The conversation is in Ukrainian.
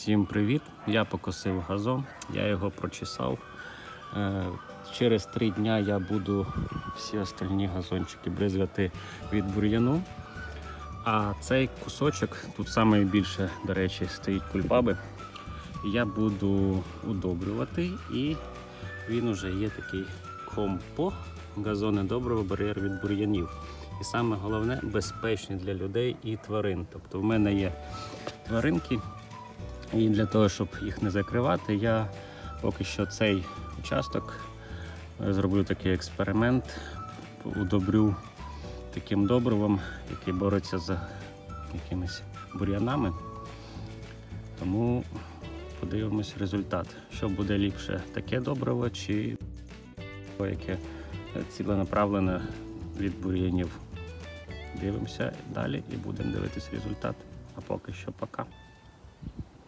Всім привіт! Я покосив газон, я його прочесав. Е, Через три дня я буду всі остальні газончики бризгати від бур'яну. А цей кусочок, тут найбільше, до речі, стоїть кульбаби. Я буду удобрювати і він уже є такий компо, газони доброго бар'єр від бур'янів. І саме головне безпечний для людей і тварин. Тобто в мене є тваринки, і для того, щоб їх не закривати, я поки що цей участок е, зроблю такий експеримент, удобрю таким добривом, який бореться з якимись бур'янами. Тому подивимось результат. Що буде ліпше, таке добриво чи яке ціленаправлене від бур'янів. Дивимося далі і будемо дивитись результат. А поки що пока.